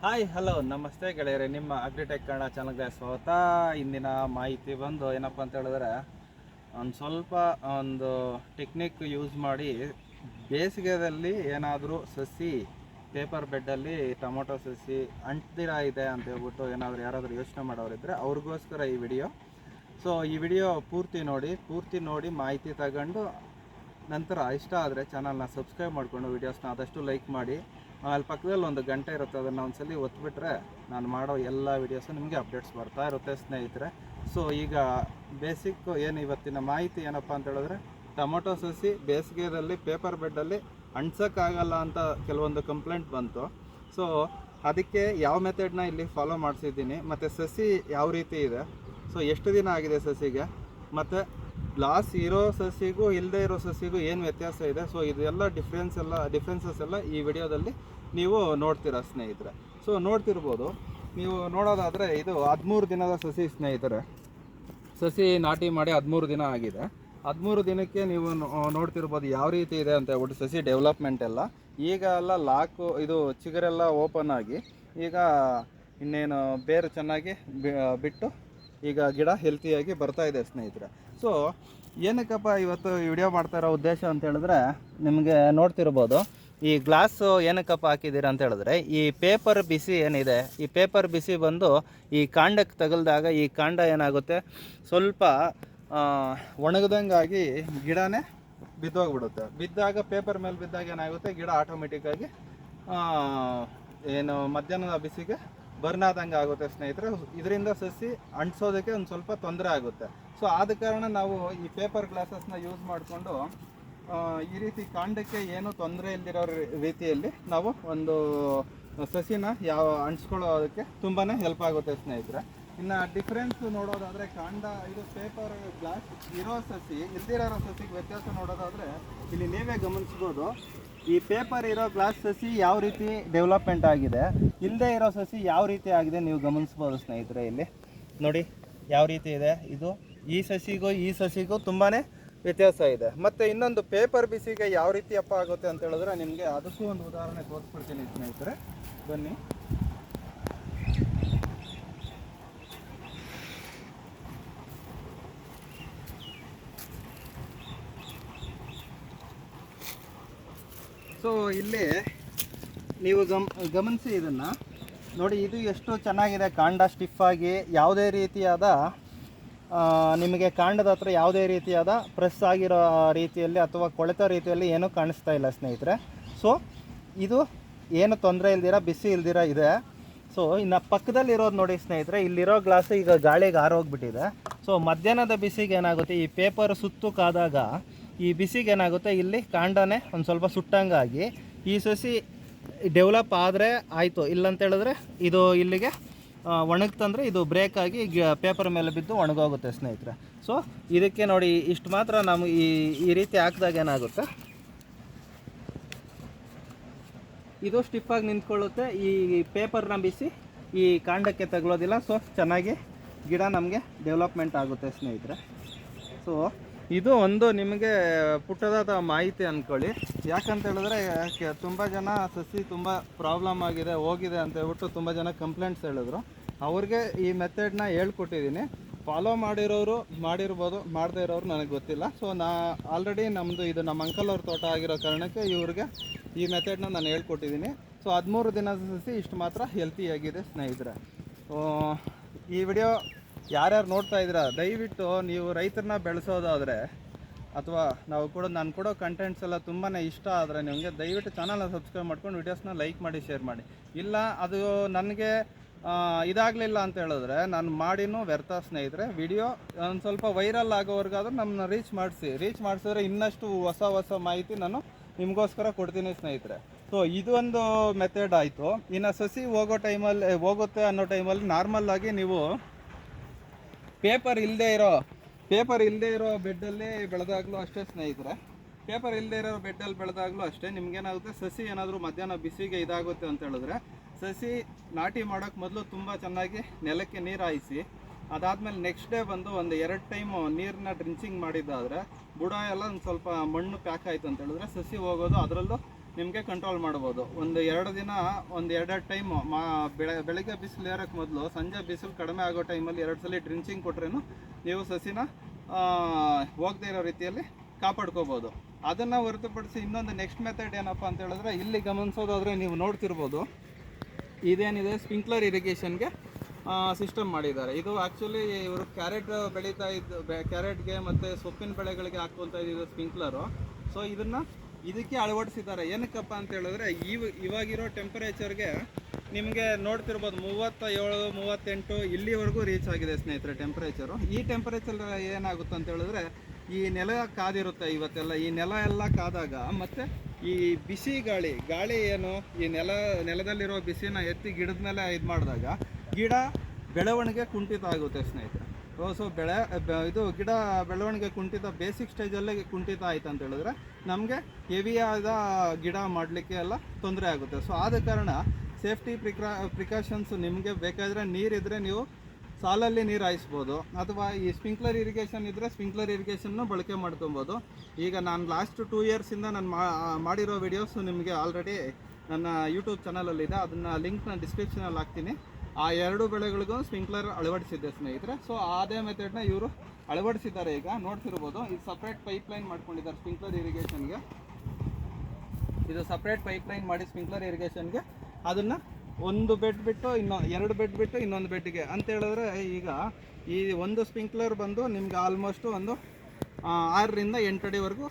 Hi hello ನಮಸ್ತೆ ಗೆಳೆಯರೆ. ನಿಮ್ಮ ಅಗ್ರಿಟೆಕ್ ಕನ್ನಡ ಚಾನಲ್ಗೆ ಸ್ವಾಗತ. ಇಂದಿನ ಮಾಹಿತಿ ಬಂದು ಏನಪ್ಪ ಅಂತ ಹೇಳಿದ್ರೆ, ಒಂದು ಸ್ವಲ್ಪ ಒಂದು ಟೆಕ್ನಿಕ್ ಯೂಸ್ ಮಾಡಿ ಬೇಸಿಗೆದಲ್ಲಿ ಏನಾದರೂ ಸಸಿ ಪೇಪರ್ ಬೆಡ್ಡಲ್ಲಿ ಟೊಮೊಟೊ ಸಸಿ ಅಂಟ್ದಿರ ಇದೆ ಅಂತ ಹೇಳ್ಬಿಟ್ಟು ಏನಾದರೂ ಯಾರಾದರೂ ಯೋಚನೆ ಮಾಡೋರಿದ್ದರೆ ಅವ್ರಿಗೋಸ್ಕರ ಈ ವಿಡಿಯೋ ಸೊ ಈ ವಿಡಿಯೋ ಪೂರ್ತಿ ನೋಡಿ ಪೂರ್ತಿ ನೋಡಿ ಮಾಹಿತಿ ತಗೊಂಡು ನಂತರ ಇಷ್ಟ ಆದರೆ ಚಾನಲ್ನ ಸಬ್ಸ್ಕ್ರೈಬ್ ಮಾಡಿಕೊಂಡು ವೀಡಿಯೋಸ್ನ ಆದಷ್ಟು ಲೈಕ್ ಮಾಡಿ. ಆಮೇಲೆ ಪಕ್ಕದಲ್ಲಿ ಒಂದು ಗಂಟೆ ಇರುತ್ತೆ, ಅದನ್ನು ಒಂದ್ಸಲಿ ಒತ್ಬಿಟ್ರೆ ನಾನು ಮಾಡೋ ಎಲ್ಲ ವೀಡಿಯೋಸು ನಿಮಗೆ ಅಪ್ಡೇಟ್ಸ್ ಬರ್ತಾ ಇರುತ್ತೆ ಸ್ನೇಹಿತರೆ. ಸೊ ಈಗ ಬೇಸಿಕ್ ಏನು ಇವತ್ತಿನ ಮಾಹಿತಿ ಏನಪ್ಪ ಅಂತ ಹೇಳಿದ್ರೆ, ಟೊಮೊಟೊ ಸಸಿ ಬೇಸಿಗೆಯಲ್ಲಿ ಪೇಪರ್ ಬೆಡ್ಡಲ್ಲಿ ಅಂಟ್ಸೋಕ್ಕಾಗಲ್ಲ ಅಂತ ಕೆಲವೊಂದು ಕಂಪ್ಲೇಂಟ್ ಬಂತು. ಸೊ ಅದಕ್ಕೆ ಯಾವ ಮೆಥಡ್ನ ಇಲ್ಲಿ ಫಾಲೋ ಮಾಡಿಸಿದ್ದೀನಿ, ಮತ್ತು ಸಸಿ ಯಾವ ರೀತಿ ಇದೆ? ಸೊ ಎಷ್ಟು ದಿನ ಆಗಿದೆ ಸಸಿಗೆ? ಮತ್ತು ಗ್ಲಾಸ್ ಇರೋ ಸಸಿಗೂ ಇಲ್ಲದೆ ಇರೋ ಸಸಿಗೂ ಏನು ವ್ಯತ್ಯಾಸ ಇದೆ? ಸೊ ಇದೆಲ್ಲ ಡಿಫ್ರೆನ್ಸ್ ಎಲ್ಲ ಡಿಫ್ರೆನ್ಸಸ್ ಎಲ್ಲ ಈ ವಿಡಿಯೋದಲ್ಲಿ ನೀವು ನೋಡ್ತೀರಾ ಸ್ನೇಹಿತರೆ. ಸೊ ನೋಡ್ತಿರ್ಬೋದು. ನೀವು ನೋಡೋದಾದರೆ ಇದು ಹದಿಮೂರು ದಿನದ ಸಸಿ ಸ್ನೇಹಿತರೆ. ಸಸಿ ನಾಟಿ ಮಾಡಿ ಹದಿಮೂರು ದಿನ ಆಗಿದೆ. ಹದಿಮೂರು ದಿನಕ್ಕೆ ನೀವು ನೋಡ್ತಿರ್ಬೋದು ಯಾವ ರೀತಿ ಇದೆ ಅಂತ ಹೇಳ್ಬಿಟ್ಟು ಸಸಿ ಡೆವಲಪ್ಮೆಂಟ್ ಎಲ್ಲ. ಈಗ ಎಲ್ಲ ಲಾಕು, ಇದು ಚಿಗರೆಲ್ಲ ಓಪನ್ ಆಗಿ, ಈಗ ಇನ್ನೇನು ಬೇರೆ ಚೆನ್ನಾಗಿ ಬಿಟ್ಟು ಈಗ ಗಿಡ ಹೆಲ್ತಿಯಾಗಿ ಬರ್ತಾ ಇದೆ ಸ್ನೇಹಿತರೆ. ಸೊ ಏನಕ್ಕಪ್ಪ ಇವತ್ತು ವಿಡಿಯೋ ಮಾಡ್ತಾ ಉದ್ದೇಶ ಅಂತ ಹೇಳಿದ್ರೆ ನಿಮಗೆ ನೋಡ್ತಿರ್ಬೋದು, ಈ ಗ್ಲಾಸು ಏನಕ್ಕಪ್ಪ ಹಾಕಿದ್ದೀರಾ ಅಂತ ಹೇಳಿದ್ರೆ, ಈ ಪೇಪರ್ ಬಿಸಿ ಏನಿದೆ, ಈ ಪೇಪರ್ ಬಿಸಿ ಬಂದು ಈ ಕಾಂಡಕ್ಕೆ ತಗಲ್ದಾಗ ಈ ಕಾಂಡ ಏನಾಗುತ್ತೆ, ಸ್ವಲ್ಪ ಒಣಗದಂಗಾಗಿ ಗಿಡನೇ ಬಿದ್ದೋಗ್ಬಿಡುತ್ತೆ. ಬಿದ್ದಾಗ ಪೇಪರ್ ಮೇಲೆ ಬಿದ್ದಾಗ ಏನಾಗುತ್ತೆ, ಗಿಡ ಆಟೋಮೆಟಿಕ್ಕಾಗಿ ಏನು ಮಧ್ಯಾಹ್ನದ ಬಿಸಿಗೆ ಬರ್ನ್ ಆಗುತ್ತೆ ಸ್ನೇಹಿತರೆ. ಇದರಿಂದ ಸಸಿ ಅಂಟಿಸೋದಕ್ಕೆ ಒಂದು ಸ್ವಲ್ಪ ತೊಂದರೆ ಆಗುತ್ತೆ. ಸೊ ಆದ ಕಾರಣ ನಾವು ಈ ಪೇಪರ್ ಗ್ಲಾಸಸ್ನ ಯೂಸ್ ಮಾಡಿಕೊಂಡು ಈ ರೀತಿ ಕಾಂಡಕ್ಕೆ ಏನು ತೊಂದರೆ ಇಲ್ಲದಿರೋ ರೀತಿಯಲ್ಲಿ ನಾವು ಒಂದು ಸಸಿನ ಯಾವ ಅಂಟಿಸ್ಕೊಳ್ಳೋದಕ್ಕೆ ತುಂಬಾ ಹೆಲ್ಪ್ ಆಗುತ್ತೆ ಸ್ನೇಹಿತರೆ. ಇನ್ನು ಡಿಫ್ರೆನ್ಸ್ ನೋಡೋದಾದರೆ ಕಾಂಡ, ಇದು ಪೇಪರ್ ಗ್ಲಾಸ್ ಇರೋ ಸಸಿ, ಇಲ್ದಿರೋ ಸಸಿಗೆ ವ್ಯತ್ಯಾಸ ನೋಡೋದಾದರೆ ಇಲ್ಲಿ ನೀವೇ ಗಮನಿಸ್ಬೋದು. ಈ ಪೇಪರ್ ಇರೋ ಗ್ಲಾಸ್ ಸಸಿ ಯಾವ ರೀತಿ ಡೆವಲಪ್ಮೆಂಟ್ ಆಗಿದೆ? ಇಲ್ಲದೆ ಇರೋ ಸಸಿ ಯಾವ ರೀತಿ ಆಗಿದೆ ನೀವು ಗಮನಿಸ್ಬೋದು ಸ್ನೇಹಿತರೆ ಇಲ್ಲಿ? ನೋಡಿ, ಯಾವ ರೀತಿ ಇದೆ? ಇದು ಈ ಸಸಿಗೂ ಈ ಸಸಿಗೂ ತುಂಬಾ ವ್ಯತ್ಯಾಸ ಇದೆ. ಮತ್ತು ಇನ್ನೊಂದು ಪೇಪರ್ ಬಿಸಿಗೆ ಯಾವ ರೀತಿ ಅಪ್ಪ ಆಗುತ್ತೆ ಅಂತ ಹೇಳಿದ್ರೆ ನಿಮಗೆ ಅದಕ್ಕೂ ಒಂದು ಉದಾಹರಣೆ ತೋರಿಸ್ಬಿಡ್ತೀನಿ ಸ್ನೇಹಿತರೆ. ಬನ್ನಿ. ಸೊ ಇಲ್ಲಿ ನೀವು ಗಮ್, ಗಮನಿಸಿ ಇದನ್ನು. ನೋಡಿ, ಇದು ಎಷ್ಟು ಚೆನ್ನಾಗಿದೆ. ಕಾಂಡ ಸ್ಟಿಫ್ ಆಗಿ ಯಾವುದೇ ರೀತಿಯಾದ ನಿಮಗೆ ಕಾಂಡದ ಹತ್ರ ಯಾವುದೇ ರೀತಿಯಾದ ಪ್ರೆಸ್ ಆಗಿರೋ ರೀತಿಯಲ್ಲಿ ಅಥವಾ ಕೊಳೆತ ರೀತಿಯಲ್ಲಿ ಏನೂ ಕಾಣಿಸ್ತಾ ಇಲ್ಲ, ಸ್ನೇಹಿತರೆ. ಸೊ ಇದು ಏನು ತೊಂದರೆ ಇಲ್ದಿರ, ಬಿಸಿ ಇಲ್ದಿರ ಇದೆ. ಸೊ ಇನ್ನು ಪಕ್ಕದಲ್ಲಿರೋದು ನೋಡಿ, ಸ್ನೇಹಿತರೆ, ಇಲ್ಲಿರೋ ಗ್ಲಾಸ್ ಈಗ ಗಾಳಿಗೆ ಆರೋಗ್ಬಿಟ್ಟಿದೆ ಸೊ ಮಧ್ಯಾಹ್ನದ ಬಿಸಿಗೆ ಏನಾಗುತ್ತೆ, ಈ ಪೇಪರ್ ಸುತ್ತು ಕಾದಾಗ ಈ ಬಿಸಿಗೆ ಏನಾಗುತ್ತೆ, ಇಲ್ಲಿ ಕಾಂಡನೇ ಒಂದು ಸ್ವಲ್ಪ ಸುಟ್ಟಂಗಾಗಿ ಈ ಸಸಿ ಡೆವಲಪ್ ಆದರೆ ಆಯಿತು. ಇಲ್ಲಂತ ಹೇಳಿದ್ರೆ ಇದು ಇಲ್ಲಿಗೆ ಒಣಗ್ತಂದರೆ ಇದು ಬ್ರೇಕ್ ಆಗಿ ಪೇಪರ್ ಮೇಲೆ ಬಿದ್ದು ಒಣಗೋಗುತ್ತೆ ಸ್ನೇಹಿತರೆ. ಸೊ ಇದಕ್ಕೆ ನೋಡಿ ಇಷ್ಟು ಮಾತ್ರ ನಮಗೆ ಈ ಈ ರೀತಿ ಹಾಕಿದಾಗ ಏನಾಗುತ್ತೆ? ಇದು ಸ್ಟಿಫಾಗಿ ನಿಂತ್ಕೊಳ್ಳುತ್ತೆ. ಈ ಪೇಪರ್ನ ಬಿಸಿ, ಈ ಕಾಂಡಕ್ಕೆ ತಗೊಳ್ಳೋದಿಲ್ಲ ಸೊ ಚೆನ್ನಾಗಿ ಗಿಡ ನಮಗೆ ಡೆವಲಪ್ಮೆಂಟ್ ಆಗುತ್ತೆ ಸ್ನೇಹಿತರೆ. ಸೊ ಇದು ಒಂದು ನಿಮಗೆ ಪುಟ್ಟದಾದ ಮಾಹಿತಿ ಅಂದ್ಕೊಳ್ಳಿ ಯಾಕಂತ ಹೇಳಿದ್ರೆ ತುಂಬ ಜನ ಸಸಿ ತುಂಬ ಪ್ರಾಬ್ಲಮ್ ಆಗಿದೆ, ಹೋಗಿದೆ ಅಂತ ಹೇಳ್ಬಿಟ್ಟು ತುಂಬ ಜನ ಕಂಪ್ಲೇಂಟ್ಸ್ ಹೇಳಿದ್ರು. ಅವ್ರಿಗೆ ಈ ಮೆಥಡ್ನ ಹೇಳ್ಕೊಟ್ಟಿದ್ದೀನಿ. ಫಾಲೋ ಮಾಡಿರೋರು ಮಾಡಿರ್ಬೋದು, ಮಾಡದೇ ಇರೋರು ನನಗೆ ಗೊತ್ತಿಲ್ಲ. ಸೊ ನಾ ಆಲ್ರೆಡಿ ನಮ್ಮದು ಇದು ನಮ್ಮ ಅಂಕಲ್ ಅವ್ರ ತೋಟ ಆಗಿರೋ ಕಾರಣಕ್ಕೆ ಇವ್ರಿಗೆ ಈ ಮೆಥಡ್ನ ನಾನು ಹೇಳ್ಕೊಟ್ಟಿದ್ದೀನಿ. ಸೊ ಹದಿಮೂರು ದಿನದ ಸಸಿ ಇಷ್ಟು ಮಾತ್ರ ಹೆಲ್ತಿಯಾಗಿದೆ ಸ್ನೇಹಿತರೆ. ಈ ವಿಡಿಯೋ ಯಾರ್ಯಾರು ನೋಡ್ತಾ ಇದ್ದೀರಾ? ದಯವಿಟ್ಟು ನೀವು ರೈತರನ್ನ ಬೆಳೆಸೋದಾದರೆ ಅಥವಾ ನಾವು ಕೂಡ ನಾನು ಕೊಡೋ ಕಂಟೆಂಟ್ಸ್ ಎಲ್ಲ ತುಂಬಾ ಇಷ್ಟ ಆದರೆ ನಿಮಗೆ ದಯವಿಟ್ಟು ಚಾನಲ್ನ ಸಬ್ಸ್ಕ್ರೈಬ್ ಮಾಡ್ಕೊಂಡು ವೀಡಿಯೋಸ್ನ ಲೈಕ್ ಮಾಡಿ ಶೇರ್ ಮಾಡಿ. ಇಲ್ಲ, ಅದು ನನಗೆ ಇದಾಗಲಿಲ್ಲ ಅಂತ ಹೇಳಿದ್ರೆ ನಾನು ಮಾಡಿನೂ ವ್ಯರ್ಥ ಸ್ನೇಹಿತರೆ. ವಿಡಿಯೋ ಒಂದು ಸ್ವಲ್ಪ ವೈರಲ್ ಆಗೋವರೆಗಾದ್ರೂ ನಮ್ಮನ್ನ ರೀಚ್ ಮಾಡಿಸಿ. ರೀಚ್ ಮಾಡಿಸಿದ್ರೆ ಇನ್ನಷ್ಟು ಹೊಸ ಹೊಸ ಮಾಹಿತಿ ನಾನು ನಿಮಗೋಸ್ಕರ ಕೊಡ್ತೀನಿ ಸ್ನೇಹಿತರೆ. ಸೊ ಇದೊಂದು ಮೆಥಡ್ ಆಯಿತು. ಇನ್ನು ಸಸಿ ಹೋಗೋ ಟೈಮಲ್ಲಿ ಹೋಗುತ್ತೆ ಅನ್ನೋ ಟೈಮಲ್ಲಿ ನಾರ್ಮಲ್ ಆಗಿ ನೀವು ಪೇಪರ್ ಇಲ್ಲದೆ ಇರೋ, ಪೇಪರ್ ಇಲ್ಲದೆ ಇರೋ ಬೆಡ್ಡಲ್ಲಿ ಬೆಳೆದಾಗಲೂ ಅಷ್ಟೇ ಸ್ನೇಹಿತರೆ. ಪೇಪರ್ ಇಲ್ಲದೆ ಇರೋ ಬೆಡ್ಡಲ್ಲಿ ಬೆಳೆದಾಗಲೂ ಅಷ್ಟೇ. ನಿಮ್ಗೇನಾಗುತ್ತೆ, ಸಸಿ ಏನಾದರೂ ಮಧ್ಯಾಹ್ನ ಬಿಸಿಗೆ ಇದಾಗುತ್ತೆ ಅಂತ ಹೇಳಿದ್ರೆ, ಸಸಿ ನಾಟಿ ಮಾಡೋಕ್ಕೆ ಮೊದಲು ತುಂಬ ಚೆನ್ನಾಗಿ ನೆಲಕ್ಕೆ ನೀರು ಹಾಯಿಸಿ, ಅದಾದಮೇಲೆ ನೆಕ್ಸ್ಟ್ ಡೇ ಬಂದು ಒಂದು ಎರಡು ಟೈಮು ನೀರನ್ನ ಡ್ರಿಂಚಿಂಗ್ ಮಾಡಿದ್ದಾದರೆ, ಬುಡ ಎಲ್ಲ ಒಂದು ಸ್ವಲ್ಪ ಮಣ್ಣು ಪ್ಯಾಕ್ ಆಯಿತು ಅಂತ ಹೇಳಿದ್ರೆ, ಸಸಿ ಹೋಗೋದು ಅದರಲ್ಲೂ ನಿಮಗೆ ಕಂಟ್ರೋಲ್ ಮಾಡ್ಬೋದು. ಒಂದು ಎರಡು ದಿನ, ಒಂದು ಎರಡೆರಡು ಟೈಮ್ ಮಾ, ಬೆಳೆ, ಬೆಳಗ್ಗೆ ಬಿಸಿಲು ಏರಕ್ಕೆ ಮೊದಲು, ಸಂಜೆ ಬಿಸಿಲು ಕಡಿಮೆ ಆಗೋ ಟೈಮಲ್ಲಿ ಎರಡು ಸಲ ಡ್ರಿಂಚಿಂಗ್ ಕೊಟ್ರೇನು ನೀವು ಸಸಿನ ಹೋಗದೇ ಇರೋ ರೀತಿಯಲ್ಲಿ ಕಾಪಾಡ್ಕೋಬೋದು. ಅದನ್ನು ಹೊರತುಪಡಿಸಿ ಇನ್ನೊಂದು ನೆಕ್ಸ್ಟ್ ಮೆಥಡ್ ಏನಪ್ಪ ಅಂತ ಹೇಳಿದ್ರೆ, ಇಲ್ಲಿ ಗಮನಿಸೋದಾದರೆ ನೀವು ನೋಡ್ತಿರ್ಬೋದು. ಇದೇನಿದೆ? ಸ್ಪ್ರಿಂಕ್ಲರ್ ಇರಿಗೇಷನ್ಗೆ ಸಿಸ್ಟಮ್ ಮಾಡಿದ್ದಾರೆ. ಇದು ಆ್ಯಕ್ಚುಲಿ ಇವರು ಕ್ಯಾರೆಟ್ ಬೆಳೀತಾ ಇದ್ದು ಕ್ಯಾರೆಟ್ಗೆ ಮತ್ತು ಸೊಪ್ಪಿನ ಬೆಳೆಗಳಿಗೆ ಹಾಕುವಂಥ ಇದು ಸ್ಪ್ರಿಂಕ್ಲರು ಸೊ ಇದನ್ನು ಇದಕ್ಕೆ ಅಳವಡಿಸಿದ್ದಾರೆ. ಏನಕ್ಕಪ್ಪ ಅಂತ ಹೇಳಿದ್ರೆ, ಇವ ಇವಾಗಿರೋ ಟೆಂಪರೇಚರ್ಗೆ ನಿಮಗೆ ನೋಡ್ತಿರ್ಬೋದು ಮೂವತ್ತ ಏಳು ಮೂವತ್ತೆಂಟು ಇಲ್ಲಿವರೆಗೂ ರೀಚ್ ಆಗಿದೆ ಸ್ನೇಹಿತರೆ ಟೆಂಪರೇಚರು ಈ ಟೆಂಪರೇಚರ್ ಏನಾಗುತ್ತೆ ಅಂತ ಹೇಳಿದ್ರೆ, ಈ ನೆಲ ಕಾದಿರುತ್ತೆ ಇವತ್ತೆಲ್ಲ. ಈ ನೆಲ ಎಲ್ಲ ಕಾದಾಗ ಮತ್ತು ಈ ಬಿಸಿ ಗಾಳಿ ಗಾಳಿ ಏನು? ಈ ನೆಲ, ನೆಲದಲ್ಲಿರೋ ಬಿಸಿನ ಎತ್ತಿ ಗಿಡದ ಮೇಲೆ ಇದು ಮಾಡಿದಾಗ ಗಿಡ ಬೆಳವಣಿಗೆ ಕುಂಠಿತ ಆಗುತ್ತೆ ಸ್ನೇಹಿತರೆ. ಸೊ ಬೆಳೆ ಇದು ಗಿಡ ಬೆಳವಣಿಗೆ ಕುಂಠಿತ ಬೇಸಿಕ್ ಸ್ಟೇಜಲ್ಲೇ ಕುಂಠಿತ ಆಯ್ತು ಅಂತ ಹೇಳಿದ್ರೆ ನಮಗೆ ಹೆವಿಯಾದ ಗಿಡ ಮಾಡಲಿಕ್ಕೆ ಎಲ್ಲ ತೊಂದರೆ ಆಗುತ್ತೆ. ಸೊ ಆದ ಕಾರಣ ಸೇಫ್ಟಿ ಪ್ರಿಕಾ ಪ್ರಿಕಾಷನ್ಸ್ ನಿಮಗೆ ಬೇಕಾದರೆ ನೀರಿದ್ದರೆ ನೀವು ಸಾಲಲ್ಲಿ ನೀರು ಹಾಯಿಸ್ಬೋದು. ಅಥವಾ ಈ ಸ್ಪ್ರಿಂಕ್ಲರ್ ಇರಿಗೇಷನ್ ಇದ್ದರೆ ಸ್ಪ್ರಿಂಕ್ಲರ್ ಇರಿಗೇಷನ್ನು ಬಳಕೆ ಮಾಡ್ಕೊಬೋದು. ಈಗ ನಾನು ಲಾಸ್ಟ್ ಟೂ ಇಯರ್ಸಿಂದ ನಾನು ಮಾಡಿರೋ ವಿಡಿಯೋಸ್ ನಿಮಗೆ ಆಲ್ರೆಡಿ ನನ್ನ ಯೂಟ್ಯೂಬ್ ಚಾನಲಲ್ಲಿದೆ ಅದನ್ನು ಲಿಂಕ್ನ ಡಿಸ್ಕ್ರಿಪ್ಷನಲ್ಲಿ ಹಾಕ್ತೀನಿ. ಆ ಎರಡು ಬೆಳೆಗಳಿಗೂ ಸ್ಪ್ರಿಂಕ್ಲರ್ ಅಳವಡಿಸಿದ್ದೆ ಸ್ನೇಹಿತರೆ. ಸೊ ಅದೇ ಮೆಥಡ್ನ ಇವರು ಅಳವಡಿಸಿದ್ದಾರೆ ಈಗ. ನೋಡ್ತಿರ್ಬೋದು, ಇದು ಸಪ್ರೇಟ್ ಪೈಪ್ ಲೈನ್ ಮಾಡ್ಕೊಂಡಿದ್ದಾರೆ ಸ್ಪ್ರಿಂಕ್ಲರ್ ಇರಿಗೇಷನ್ಗೆ ಇದು ಸಪ್ರೇಟ್ ಪೈಪ್ ಲೈನ್ ಮಾಡಿ ಸ್ಪ್ರಿಂಕ್ಲರ್ ಇರಿಗೇಷನ್ಗೆ ಅದನ್ನು ಒಂದು ಬೆಡ್ ಬಿಟ್ಟು ಇನ್ನೊ, ಎರಡು ಬೆಡ್ ಬಿಟ್ಟು ಇನ್ನೊಂದು ಬೆಡ್ಗೆ ಅಂತ ಹೇಳಿದ್ರೆ, ಈಗ ಈ ಒಂದು ಸ್ಪ್ರಿಂಕ್ಲರ್ ಬಂದು ನಿಮ್ಗೆ ಆಲ್ಮೋಸ್ಟ್ ಒಂದು ಆರರಿಂದ ಎಂಟು ಅಡಿವರೆಗೂ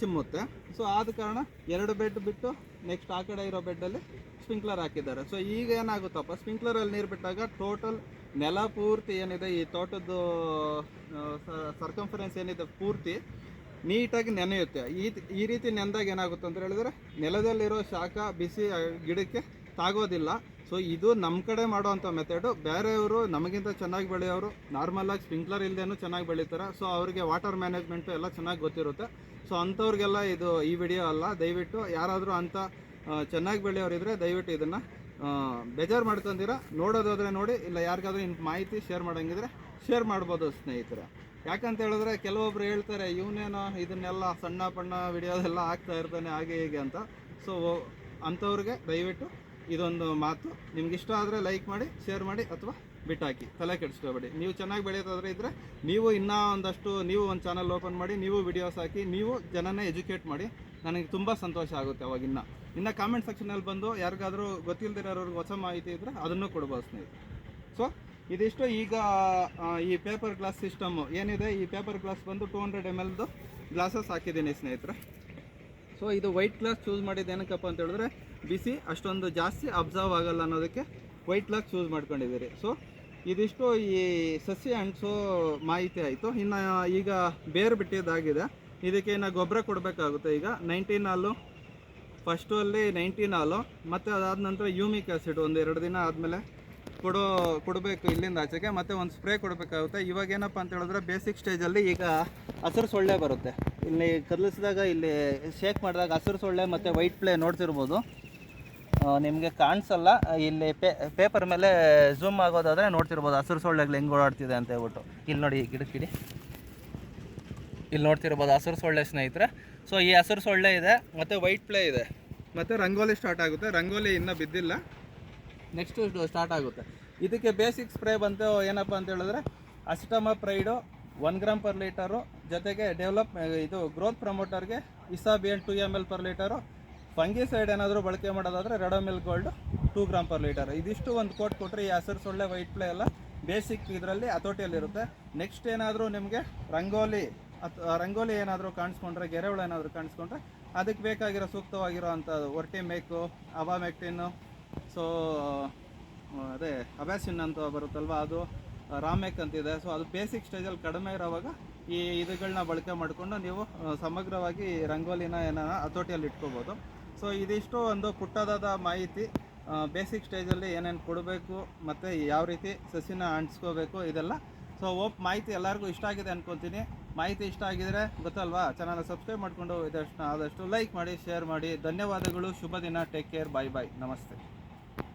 ಚಿಮ್ಮುತ್ತೆ ಸೊ ಆದ ಕಾರಣ ಎರಡು ಬೆಡ್ ಬಿಟ್ಟು ನೆಕ್ಸ್ಟ್ ಆ ಕಡೆ ಇರೋ ಬೆಡ್ಡಲ್ಲಿ ಸ್ಪ್ರಿಂಕ್ಲರ್ ಹಾಕಿದ್ದಾರೆ. ಸೊ ಈಗ ಏನಾಗುತ್ತಪ್ಪ? ಸ್ಪ್ರಿಂಕ್ಲರಲ್ಲಿ ನೀರು ಬಿಟ್ಟಾಗ ಟೋಟಲ್ ನೆಲ ಪೂರ್ತಿ ಏನಿದೆ, ಈ ತೋಟದ್ದು ಸರ್ಕಂಫರೆನ್ಸ್ ಏನಿದೆ ಪೂರ್ತಿ ನೀಟಾಗಿ ನೆನೆಯುತ್ತೆ. ಈ ಈ ರೀತಿ ನೆನೆದಾಗ ಏನಾಗುತ್ತೆ ಅಂತ ಹೇಳಿದ್ರೆ, ನೆಲದಲ್ಲಿರೋ ಶಾಖ, ಬಿಸಿ ಗಿಡಕ್ಕೆ ತಾಗೋದಿಲ್ಲ. ಸೊ ಇದು ನಮ್ಮ ಕಡೆ ಮಾಡುವಂಥ ಮೆಥಡು ಬೇರೆಯವರು ನಮಗಿಂತ ಚೆನ್ನಾಗಿ ಬೆಳೆಯೋರು ನಾರ್ಮಲಾಗಿ ಸ್ಪ್ರಿಂಕ್ಲರ್ ಇಲ್ಲದೇನು ಚೆನ್ನಾಗಿ ಬೆಳೀತಾರೆ. ಸೊ ಅವರಿಗೆ ವಾಟರ್ ಮ್ಯಾನೇಜ್ಮೆಂಟು ಎಲ್ಲ ಚೆನ್ನಾಗಿ ಗೊತ್ತಿರುತ್ತೆ. ಸೊ ಅಂಥವ್ರಿಗೆಲ್ಲ ಇದು ಈ ವಿಡಿಯೋ ಅಲ್ಲ. ದಯವಿಟ್ಟು ಯಾರಾದರೂ ಅಂಥ ಚೆನ್ನಾಗಿ ಬೆಳೆಯೋರಿದ್ರೆ ದಯವಿಟ್ಟು ಇದನ್ನು ಬೇಜಾರು ಮಾಡ್ಕೊಂಡಿರ ನೋಡೋದಾದರೆ ನೋಡಿ, ಇಲ್ಲ ಯಾರಿಗಾದ್ರೂ ಇನ್ ಮಾಹಿತಿ ಶೇರ್ ಮಾಡೋಂಗಿದ್ರೆ ಶೇರ್ ಮಾಡ್ಬೋದು ಸ್ನೇಹಿತರೆ. ಯಾಕಂತ ಹೇಳಿದ್ರೆ ಕೆಲವೊಬ್ರು ಹೇಳ್ತಾರೆ, ಇವನೇನೋ ಇದನ್ನೆಲ್ಲ ಸಣ್ಣ ಪಣ್ಣ ವಿಡಿಯೋದೆಲ್ಲ ಹಾಕ್ತಾ ಇರ್ತಾನೆ, ಹಾಗೆ ಹೀಗೆ ಅಂತ. ಸೊ ಅಂಥವ್ರಿಗೆ ದಯವಿಟ್ಟು ಇದೊಂದು ಮಾತು. ನಿಮ್ಗೆ ಇಷ್ಟ ಆದರೆ ಲೈಕ್ ಮಾಡಿ ಶೇರ್ ಮಾಡಿ ಅಥವಾ ಬಿಟ್ಟಾಕಿ ತಲೆ ಕೆಡಿಸ್ಕೋಬೇಡಿ ನೀವು ಚೆನ್ನಾಗಿ ಬೆಳೆಯೋದಾದ್ರೆ ಇದ್ದರೆ ನೀವು ಇನ್ನೂ ಒಂದಷ್ಟು, ನೀವು ಒಂದು ಚಾನಲ್ ಓಪನ್ ಮಾಡಿ, ನೀವು ವಿಡಿಯೋಸ್ ಹಾಕಿ, ನೀವು ಜನನ ಎಜುಕೇಟ್ ಮಾಡಿ. ನನಗೆ ತುಂಬ ಸಂತೋಷ ಆಗುತ್ತೆ ಅವಾಗಿನ್ನ. ಇನ್ನು ಕಾಮೆಂಟ್ ಸೆಕ್ಷನಲ್ಲಿ ಬಂದು ಯಾರಿಗಾದರೂ ಗೊತ್ತಿಲ್ಲದಿರೋರಿಗೆ ಹೊಸ ಮಾಹಿತಿ ಇದ್ದರೆ ಅದನ್ನು ಕೊಡ್ಬೋದು ಸ್ನೇಹಿತರೆ. ಸೊ ಇದಿಷ್ಟು ಈಗ ಈ ಪೇಪರ್ ಗ್ಲಾಸ್ ಸಿಸ್ಟಮ್ ಏನಿದೆ? ಈ ಪೇಪರ್ ಗ್ಲಾಸ್ ಬಂದು ಟೂ ಹಂಡ್ರೆಡ್ ಎಂ ಎಲ್ದು ಗ್ಲಾಸಸ್ ಹಾಕಿದ್ದೀನಿ ಸ್ನೇಹಿತರೆ. ಸೊ ಇದು ವೈಟ್ ಗ್ಲಾಸ್ ಚೂಸ್ ಮಾಡಿದ್ದು ಏನಕ್ಕಪ್ಪ ಅಂತ ಹೇಳಿದ್ರೆ ಬಿಸಿ, ಅಷ್ಟೊಂದು ಜಾಸ್ತಿ ಅಬ್ಸರ್ವ್ ಆಗಲ್ಲ ಅನ್ನೋದಕ್ಕೆ ವೈಟ್ ಲಾಕ್ ಚೂಸ್ ಮಾಡ್ಕೊಂಡಿದ್ದೀರಿ. ಸೊ ಇದಿಷ್ಟು ಈ ಸಸಿ ಅಂಟಿಸೋ ಮಾಹಿತಿ ಆಯಿತು. ಇನ್ನು ಈಗ ಬೇರು ಬಿಟ್ಟಿದ್ದಾಗಿದೆ. ಇದಕ್ಕೆ ಇನ್ನು ಗೊಬ್ಬರ ಕೊಡಬೇಕಾಗುತ್ತೆ ಈಗ. ನೈನ್ಟೀನ್ ಹಾಲು ಫಸ್ಟು ಅಲ್ಲಿ ನೈನ್ಟೀನ್ ಹಾಲು, ಮತ್ತು ಅದಾದ ನಂತರ ಯೂಮಿಕ್ ಆ್ಯಸಿಡ್ ಒಂದು ಎರಡು ದಿನ ಆದಮೇಲೆ ಕೊಡೋ, ಕೊಡಬೇಕು ಇಲ್ಲಿಂದ ಆಚೆಗೆ, ಮತ್ತು ಒಂದು ಸ್ಪ್ರೇ ಕೊಡಬೇಕಾಗುತ್ತೆ. ಇವಾಗ ಏನಪ್ಪ ಅಂತ ಹೇಳಿದ್ರೆ ಬೇಸಿಕ್ ಸ್ಟೇಜಲ್ಲಿ ಈಗ ಹಸಿರು ಸೊಳ್ಳೆ ಬರುತ್ತೆ. ಇಲ್ಲಿ ಕದಲಿಸಿದಾಗ ಇಲ್ಲಿ ಶೇಕ್ ಮಾಡಿದಾಗ ಹಸಿರು ಸೊಳ್ಳೆ ಮತ್ತು ವೈಟ್ ಪ್ಲೇ ನೋಡ್ತಿರ್ಬೋದು. ನಿಮಗೆ ಕಾಣಿಸಲ್ಲ. ಇಲ್ಲಿ ಪೇಪರ್ ಮೇಲೆ ಝೂಮ್ ಆಗೋದಾದರೆ ನೋಡ್ತಿರ್ಬೋದು. ಹಸಿರು ಸೊಳ್ಳೆಗಳು ಹೆಂಗೆ ಓಡಾಡ್ತಿದೆ ಅಂತ ಹೇಳ್ಬಿಟ್ಟು. ಇಲ್ಲಿ ನೋಡಿ ಗಿಡಕ್ಕಿಡಿ ಇಲ್ಲಿ ನೋಡ್ತಿರ್ಬೋದು ಹಸಿರು ಸೊಳ್ಳೆ ಸ್ನೇಹಿತರೆ. ಸೊ ಈ ಹಸಿರು ಸೊಳ್ಳೆ ಇದೆ, ಮತ್ತು ವೈಟ್ ಪ್ಲೇ ಇದೆ. ಮತ್ತು ರಂಗೋಲಿ ಸ್ಟಾರ್ಟ್ ಆಗುತ್ತೆ. ರಂಗೋಲಿ ಇನ್ನೂ ಬಿದ್ದಿಲ್ಲ. ನೆಕ್ಸ್ಟ್ ಸ್ಟಾರ್ಟ್ ಆಗುತ್ತೆ. ಇದಕ್ಕೆ ಬೇಸಿಕ್ ಸ್ಪ್ರೇ ಬಂತು. ಏನಪ್ಪ ಅಂತ ಹೇಳಿದ್ರೆ, ಅಸ್ಟಮ ಪ್ರೈಡು ಒನ್ ಗ್ರಾಮ್ ಪರ್ ಲೀಟರು ಜೊತೆಗೆ ಡೆವಲಪ್ ಇದು ಗ್ರೋತ್ ಪ್ರಮೋಟರ್ಗೆ ಇಸಾಬಿಯನ್ two M L per litre fungicide ಏನಾದರೂ ಬಳಕೆ ಮಾಡೋದಾದರೆ Ridomil Gold two gram per litre. ಇದಿಷ್ಟು ಒಂದು ಕೋಟ್ ಕೊಟ್ಟರೆ ಈ ಹಸಿರು ಸೊಳ್ಳೆ, ವೈಟ್ ಪ್ಲೇ ಎಲ್ಲ ಬೇಸಿಕ್ ಇದರಲ್ಲಿ ಹತೋಟಿಯಲ್ಲಿರುತ್ತೆ. ನೆಕ್ಸ್ಟ್ ಏನಾದರೂ ನಿಮಗೆ ರಂಗೋಲಿ ಅಥವಾ ರಂಗೋಲಿ ಏನಾದರೂ ಕಾಣಿಸ್ಕೊಂಡ್ರೆ, ಗೆರೆಹುಳು ಏನಾದರೂ ಕಾಣಿಸ್ಕೊಂಡ್ರೆ, ಅದಕ್ಕೆ ಬೇಕಾಗಿರೋ ಸೂಕ್ತವಾಗಿರೋ ಅಂಥದ್ದು ಒರ್ಟಿ ಮೇಕು ಅಬಾಮೆಕ್ಟಿನ್ನು ಸೊ, ಅದೇ ಅಬ್ಯಾಸಿನ್ ಅಂತ ಬರುತ್ತಲ್ವ ಅದು ರಾಮೆಕ್ ಅಂತಿದೆ. ಸೊ ಅದು ಬೇಸಿಕ್ ಸ್ಟೇಜಲ್ಲಿ ಕಡಿಮೆ ಇರೋವಾಗ ಈ ಇದುಗಳನ್ನ ಬಳಕೆ ಮಾಡಿಕೊಂಡು ನೀವು ಸಮಗ್ರವಾಗಿ ರಂಗೋಲಿನ ಏನಾರ ಹತೋಟಿಯಲ್ಲಿ ಇಟ್ಕೋಬೋದು. ಸೊ ಇದಿಷ್ಟು ಒಂದು ಪುಟ್ಟದಾದ ಮಾಹಿತಿ. ಬೇಸಿಕ್ ಸ್ಟೇಜಲ್ಲಿ ಏನೇನು ಕೊಡಬೇಕು, ಮತ್ತು ಯಾವ ರೀತಿ ಸಸಿನ ಅಂಟಿಸ್ಕೋಬೇಕು ಇದೆಲ್ಲ. ಸೊ ಓಪ್ ಮಾಹಿತಿ ಎಲ್ಲರಿಗೂ ಇಷ್ಟ ಆಗಿದೆ ಅಂದ್ಕೊತೀನಿ ಮಾಹಿತಿ ಇಷ್ಟ ಆಗಿದರೆ ಗೊತ್ತಲ್ವಾ? ಚಾನಲ್ ಸಬ್ಸ್ಕ್ರೈಬ್ ಮಾಡಿಕೊಂಡು ಇದಷ್ಟು ಆದಷ್ಟು ಲೈಕ್ ಮಾಡಿ ಶೇರ್ ಮಾಡಿ. ಧನ್ಯವಾದಗಳು. ಶುಭ ದಿನ. ಟೇಕ್ ಕೇರ್ ಬಾಯ್ ಬಾಯ್ ನಮಸ್ತೆ.